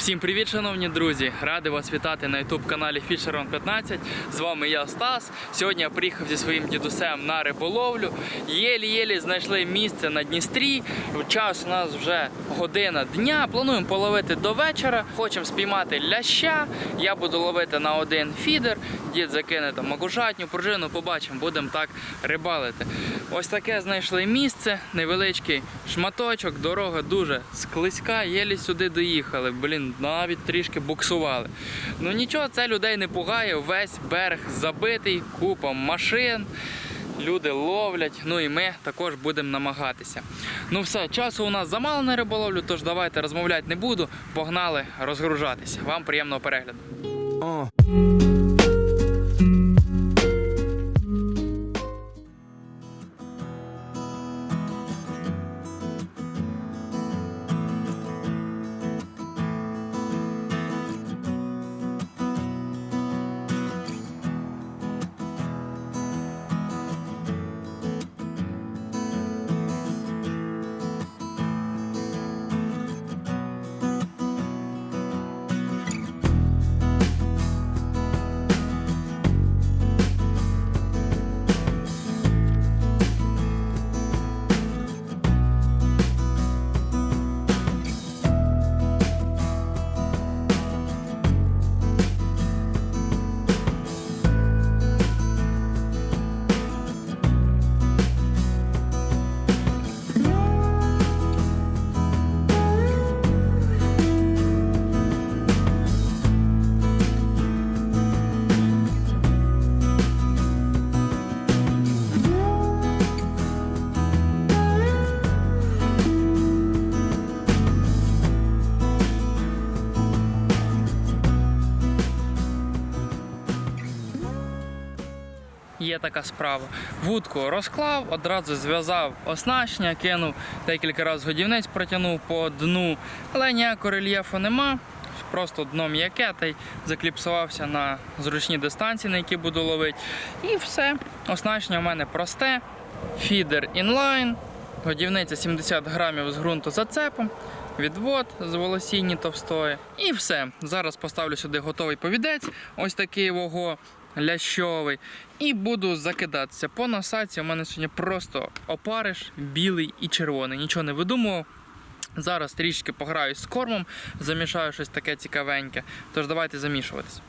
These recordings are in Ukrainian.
Всім привіт, шановні друзі! Радий вас вітати на youtube каналі Fisheron 15. З вами я Стас. Сьогодні я приїхав зі своїм дідусем на риболовлю. Єлі-єлі знайшли місце на Дністрі. Час у нас вже година дня. Плануємо половити до вечора. Хочемо спіймати ляща. Я буду ловити на один фідер. Дід закине там макушатню, пружину, побачимо, будемо так рибалити. Ось таке знайшли місце, невеличкий шматочок, дорога дуже склизька, єлі сюди доїхали. Блін, навіть трішки буксували. Ну нічого, це людей не пугає. Весь берег забитий, купа машин. Люди ловлять, ну і ми також будемо намагатися. Ну все, часу у нас замало на риболовлю, тож давайте розмовляти не буду. Погнали розгружатися. Вам приємного перегляду. Є така справа. Вудку розклав, одразу зв'язав оснащення, кинув декілька разів годівниць, протягнув по дну, але ніякого рельєфу нема. Просто дно м'яке та й закліпсувався на зручні дистанції, на які буду ловити. І все. Оснащення у мене просте. Фідер інлайн, годівниця 70 грамів з ґрунту зацепом, відвод з волосінні товстої. І все. Зараз поставлю сюди готовий повідець, ось такий вого лящовий. І буду закидатися. По насадці у мене сьогодні просто опариш білий і червоний. Нічого не видумував. Зараз трішки пограюсь з кормом, замішаю щось таке цікавеньке. Тож давайте замішуватися.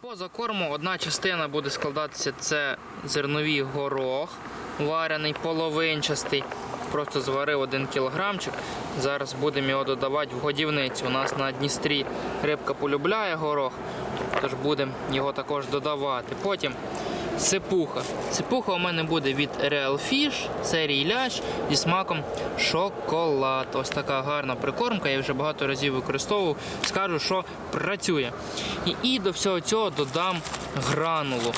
По закорму одна частина буде складатися це зерновий горох, варений, половинчастий. Просто зварив один кілограмчик. Зараз будемо його додавати в годівницю. У нас на Дністрі рибка полюбляє горох, тож будемо його також додавати. Потім сипуха. Сипуха у мене буде від Real Fish серії лящ зі смаком шоколад. Ось така гарна прикормка. Я вже багато разів використовував. Скажу, що працює. І, і до всього цього додам гранулу.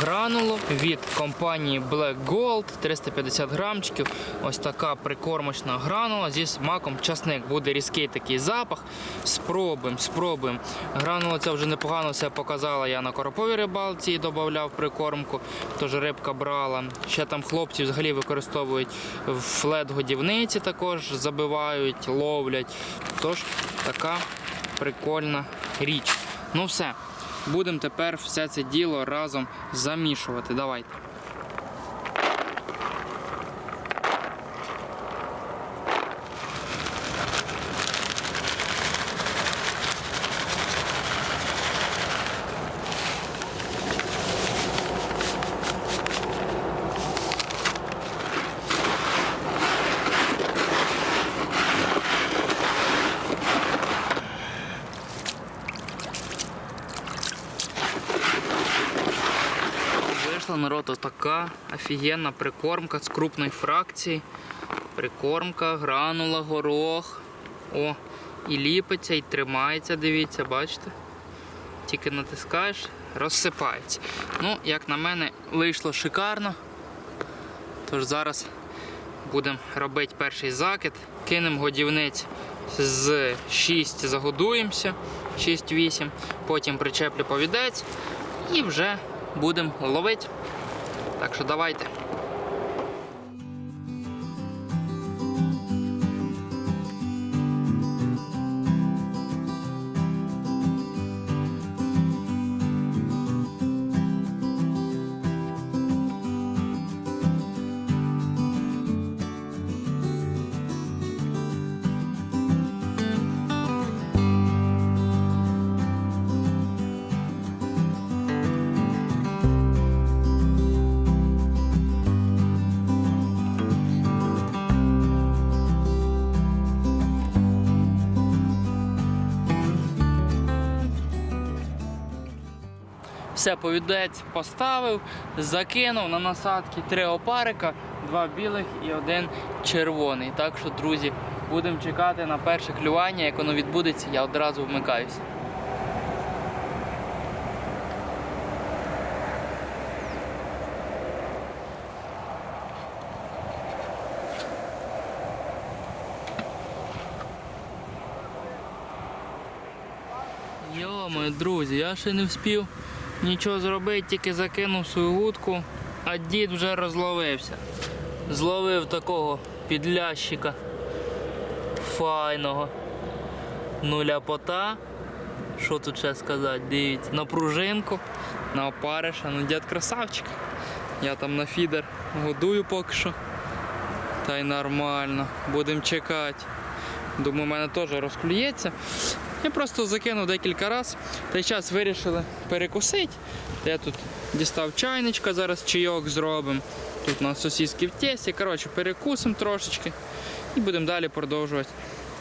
Гранулу від компанії Black Gold 350 грамчиків. Ось така прикормочна гранула зі смаком часник. Буде різкий такий запах. Спробуємо, спробуємо. Гранула ця вже непогано себе показала. Я на короповій рибалці і додавав прикормку. Тож рибка брала. Ще там хлопці взагалі використовують в флет годівниці також забивають, ловлять. Тож така прикольна річ. Ну все. Будемо тепер все це діло разом замішувати. Давайте. Народ отака офігенна прикормка з крупної фракції. Прикормка, гранула, горох. О, і ліпиться, і тримається, дивіться, бачите? Тільки натискаєш, розсипається. Ну, як на мене, вийшло шикарно. Тож зараз будемо робити перший закид. Кинемо годівниць з 6 загодуємося, 6-8, потім причеплю повідець і вже будемо ловити. Так що давайте. Все повідець поставив, закинув на насадки три опарика, два білих і один червоний. Так що, друзі, будемо чекати на перше клювання. Як воно відбудеться, я одразу вмикаюся. Йомо, друзі, я ще не вспів нічого зробити, тільки закинув свою вудку, а дід вже розловився. Зловив такого підлящика файного. Нуля пота. Що тут ще сказати? Дивіться, на пружинку, на опариша, ну дід красавчик. Я там на фідер годую поки що. Та й нормально. Будемо чекати. Думаю, у мене теж розклюється. Я просто закинув декілька разів. Та й час вирішили перекусити. Я тут дістав чайничка, зараз чайок зробимо. Тут у нас сосиски в тесті. Коротше, перекусимо трошечки і будемо далі продовжувати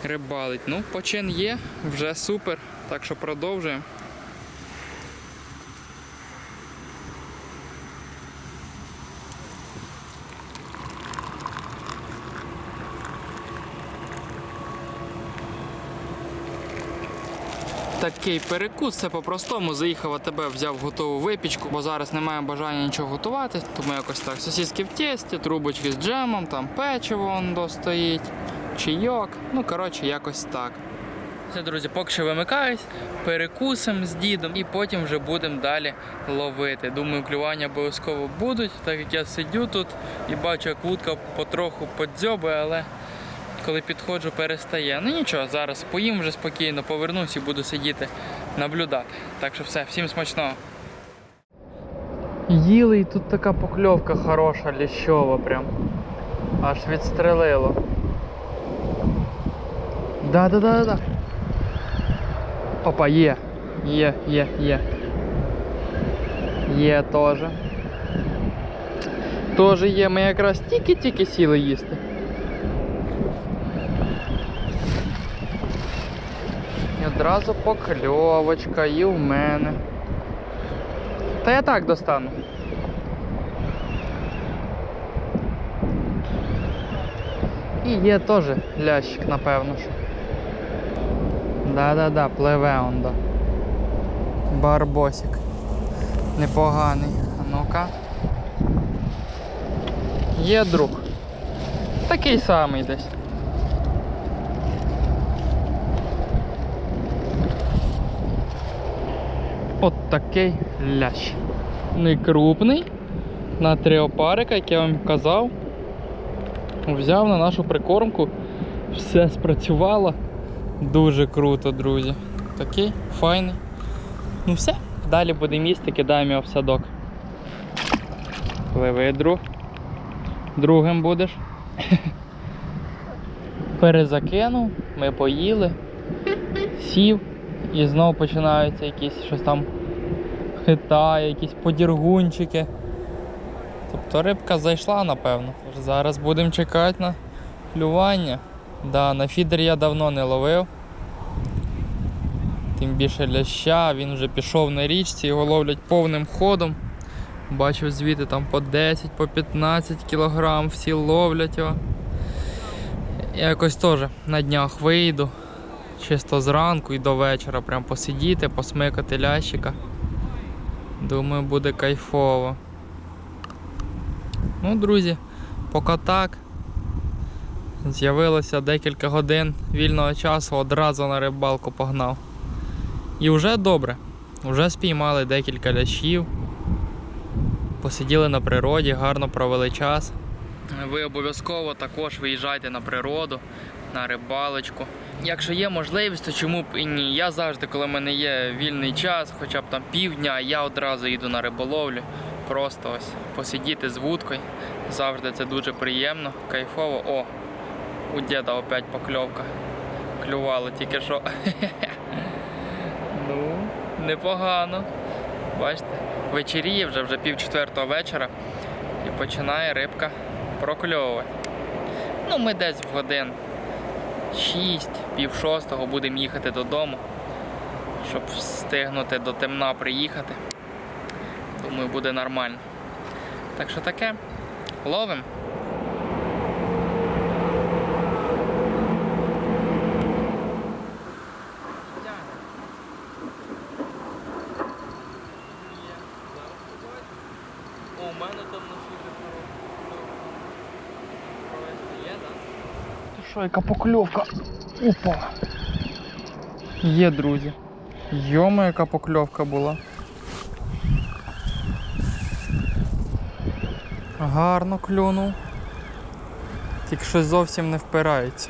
рибалити. Ну, почин є, вже супер. Так що продовжуємо. Такий перекус, це по-простому. Заїхав АТБ, взяв готову випічку, бо зараз немає бажання нічого готувати. Тому якось так. Сосиски в тесті, трубочки з джемом, там печиво вон достоїть, чайок. Ну, коротше, якось так. Все, друзі, поки що вимикаюсь, перекусимо з дідом і потім вже будемо далі ловити. Думаю, клювання обов'язково будуть, так як я сидю тут і бачу, як вудка потроху подзьобує, але коли підходжу, перестає. Ну нічого, зараз поїм вже спокійно, повернусь і буду сидіти, наблюдати. Так що все, всім смачного. Їли і тут така покльовка хороша, ліщова прям. Аж відстрелило. Да-да-да-да. Опа, є. Є, є, є. Є теж. Теж є, ми якраз тільки-тільки сіли їсти. Одразу покльовочка і в мене. Та я так достану. І є теж лящик, напевно. Да-да-да, пливе он до. Барбосик. Непоганий. А ну-ка. Є друг. Такий самий десь. Такий лящ. Не крупний. На три опарика, як я вам казав. Взяв на нашу прикормку. Все спрацювало. Дуже круто, друзі. Такий файний. Ну все, далі будемо їсти, кидаємо його в садок. Пливи, друг. Другим будеш. Перезакинув, ми поїли, сів і знову починаються якісь щось там хитає, якісь подіргунчики. Тобто рибка зайшла, напевно. Зараз будемо чекати на клювання. Да, на фідер я давно не ловив. Тим більше ляща, він вже пішов на річці, його ловлять повним ходом. Бачив звідти там по 10, по 15 кілограм, всі ловлять його. Я якось теж на днях вийду, чисто зранку і до вечора, прям посидіти, посмикати лящика. Думаю, буде кайфово. Ну, друзі, поки так. З'явилося декілька годин вільного часу, одразу на рибалку погнав. І вже добре. Вже спіймали декілька лящів. Посиділи на природі, гарно провели час. Ви обов'язково також виїжджайте на природу, на рибалочку. Якщо є можливість, то чому б і ні? Я завжди, коли в мене є вільний час, хоча б там півдня, я одразу йду на риболовлю. Просто ось посидіти з вудкою. Завжди це дуже приємно, кайфово. О, у діда опять покльовка. Клювало тільки що. Ну, непогано. Бачите, вечеріє вже вже пів четвертого вечора і починає рибка прокльовувати. Ну, ми десь в годин 6, пів шостого будемо їхати додому, щоб встигнути до темна приїхати. Думаю, буде нормально. Так що таке. Ловим. О, у мене там на є, так? Ти що, яка покльовка? Опа. Є, друзі. Йома, яка покльовка була. Гарно клюнув. Тільки щось зовсім не впирається.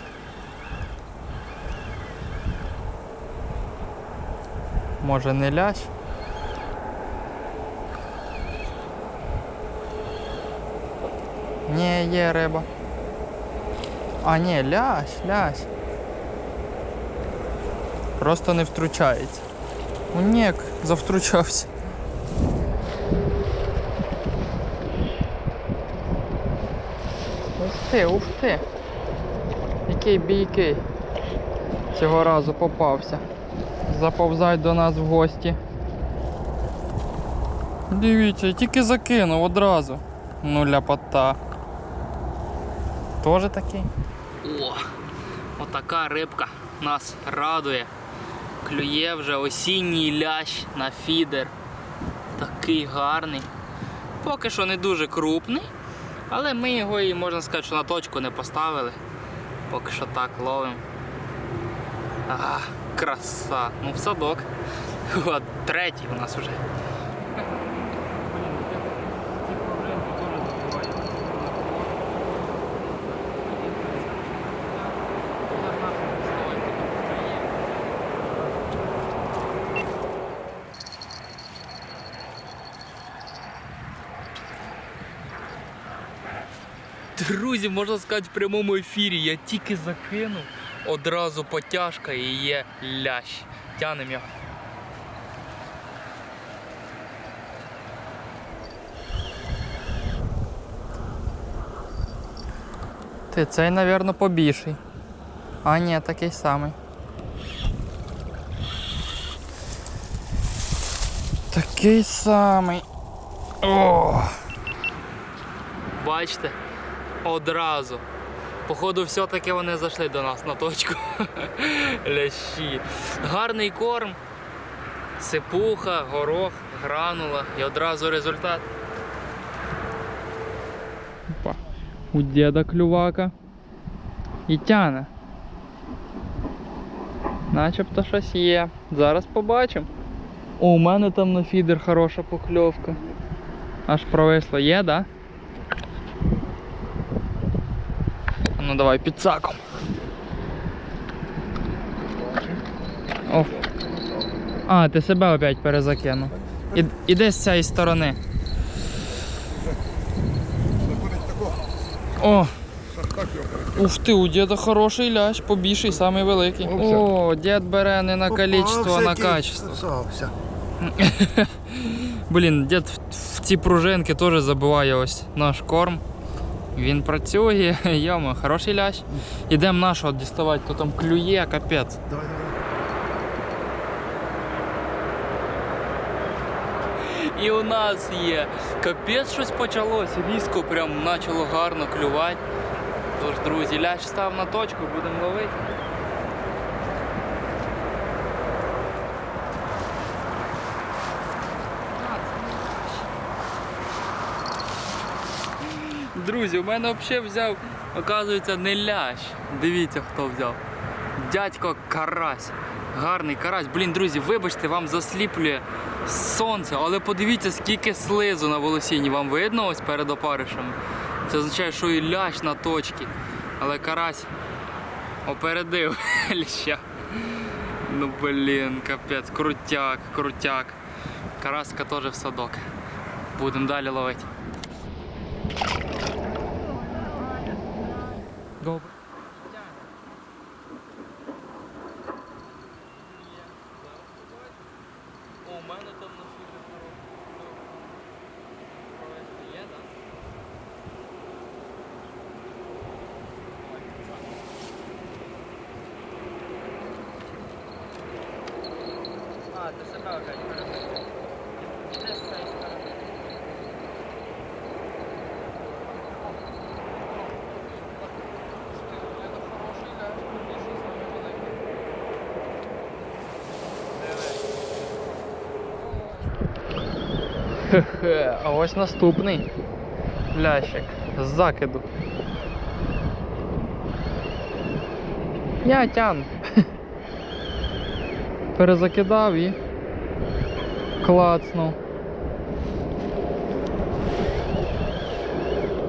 Може не лящ? Ні, є риба. А, ні, лящ, лящ. Просто не втручається. О, ні, завтручався. Ух ти, ух ти. Який бійкий. Цього разу попався. Заповзай до нас в гості. Дивіться, я тільки закинув одразу. Ну ляпота. Тоже такий? О, отака рибка нас радує. Клює вже осінній лящ на фідер. Такий гарний. Поки що не дуже крупний, але ми його і можна сказати, що на точку не поставили. Поки що так ловимо. А, краса. Ну в садок. От, третій у нас вже. Друзі, можна сказати, в прямому ефірі. Я тільки закинув, одразу потяжка і є лящ. Тянем його. Ти цей, мабуть, побільший. А ні, такий самий. Такий самий. О! Бачите? Одразу. Походу, все-таки вони зайшли до нас на точку. Лящі. Гарний корм, сипуха, горох, гранула і одразу результат. Опа. У діда клювака. І тяне. Начебто щось є. Зараз побачимо. О, у мене там на фідер хороша покльовка. Аж провисло є, да? Ну давай під саком. Оф. А, ти себе опять перезакинув. І, іди з цієї сторони. О! Ух ти, у діда хороший лящ, побільший, самий великий. О, дід бере не на количество, а на качество. Блін, дід в, в ці пружинки теж забиває ось наш корм. Він працює, йому, хороший лящ. Ідемо нашого діставати, то там клює, капець. Давай, давай. І у нас є. Капець щось почалось. Різко прям почало гарно клювати. Тож, друзі, лящ став на точку, будемо ловити. Друзі, у мене взагалі взяв, оказується, не лящ. Дивіться, хто взяв. Дядько карась. Гарний карась. Блін, друзі, вибачте, вам засліплює сонце, але подивіться, скільки слизу на волосіні. Вам видно ось перед опаришем. Це означає, що і лящ на точці. Але карась опередив ляща. Ну блін, капець, крутяк, крутяк. Караска теж в садок. Будемо далі ловити. О, у мене там на фільмі провести є, так? А, ти себе опять перебив. Хе-хе, а ось наступний лящик з закиду. Я тян. Перезакидав і клацнув.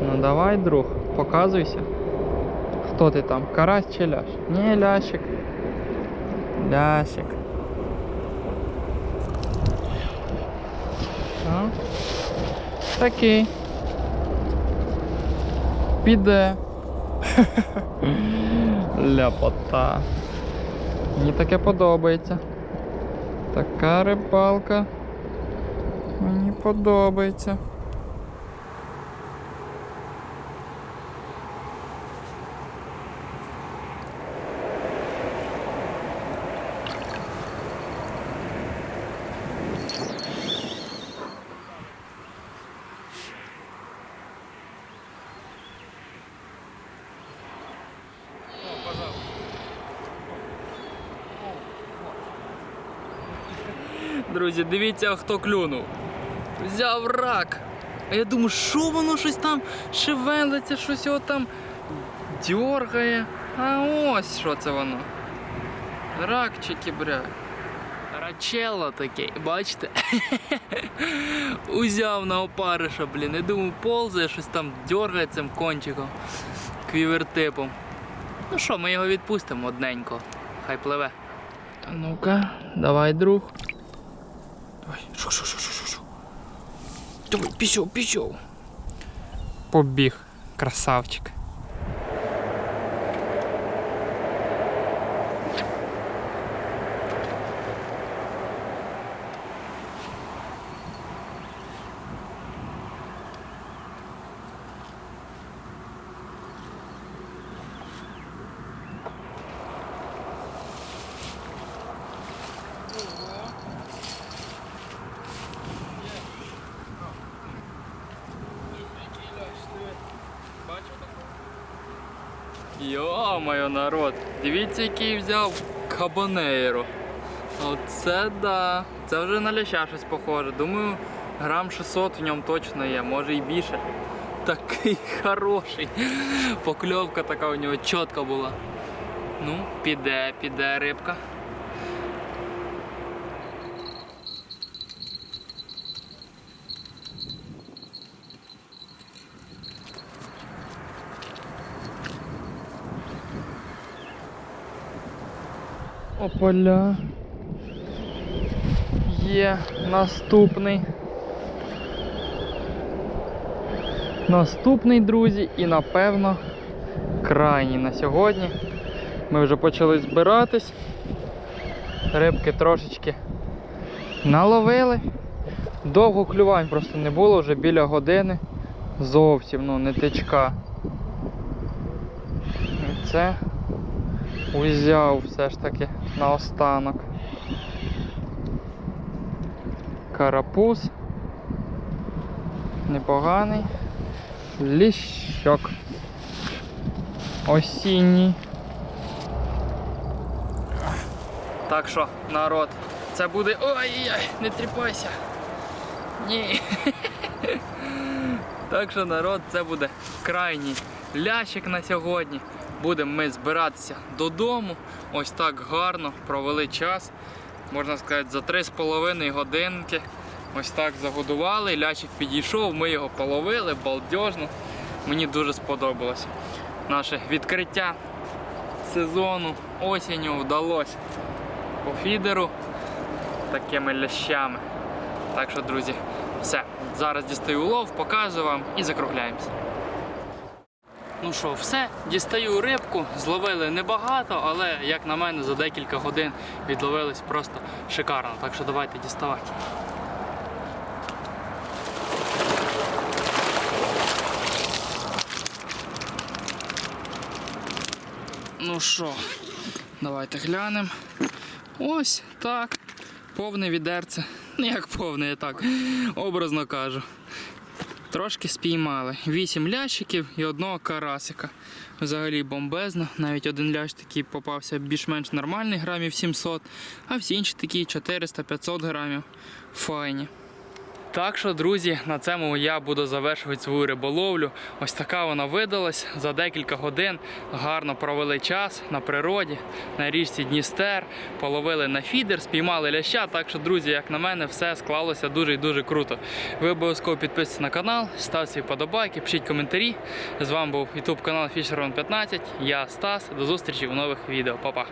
Ну давай, друг, показуйся. Хто ти там? Карась чи лящ? Ні, лящик. Лящик. А? Такий. Піде. Ляпота. Мені таке подобається. Така рибалка. Мені подобається. Друзі, дивіться, хто клюнув. Взяв рак. А я думаю, що воно щось там шевелиться, щось його там дьоргає. А ось що це воно. Рак чи кібря. Рачело такий, бачите? Узяв на опариша, блін. Я думаю, ползає, щось там дьоргає цим кончиком, квівертипом. Ну що, ми його відпустимо одненько. Хай пливе. Ну-ка, давай, друг. Давай, шу шу шу шу шо. Давай, пішов, пішов. Побіг, красавчик. Йо-моє, народ, дивіться, який взяв кабанейро. Оце да. Це вже на ляща щось похоже. Думаю, грам 600 в ньому точно є, може і більше. Такий хороший. Покльовка така у нього чітка була. Ну, піде, піде рибка. Опаля. Є наступний. Наступний, друзі, і напевно крайній на сьогодні. Ми вже почали збиратись. Рибки трошечки наловили. Довго клювань просто не було, вже біля години. Зовсім ну, не тичка. І це узяв все ж таки наостанок. Карапуз. Непоганий. Ліщок. Осінній. Так що, народ, це буде. Ой-ой-ой, не тріпайся. Ні. Так що, народ, це буде крайній лящик на сьогодні. Будемо ми збиратися додому. Ось так гарно провели час. Можна сказати, за 3,5 годинки. Ось так загодували. Лящик підійшов, ми його половили, балдежно. Мені дуже сподобалось. Наше відкриття сезону осінню вдалося по фідеру такими лящами. Так що, друзі, все. Зараз дістаю улов, показую вам і закругляємося. Ну що, все, дістаю рибку, зловили небагато, але як на мене за декілька годин відловились просто шикарно. Так що давайте діставати. Ну що, давайте глянемо. Ось так. Повне відерце. Ну як повне, я так образно кажу. Трошки спіймали. Вісім лящиків і одного карасика. Взагалі бомбезно. Навіть один лящ такий попався більш-менш нормальний, грамів 700, а всі інші такі 400-500 грамів. Файні. Так що, друзі, на цьому я буду завершувати свою риболовлю. Ось така вона видалась. За декілька годин гарно провели час на природі, на річці Дністер, половили на фідер, спіймали ляща. Так що, друзі, як на мене, все склалося дуже і дуже круто. Ви обов'язково підписуйтесь на канал, ставте свої подобайки, пишіть коментарі. З вами був YouTube канал Fisherman 15. Я Стас. До зустрічі в нових відео. Па-па.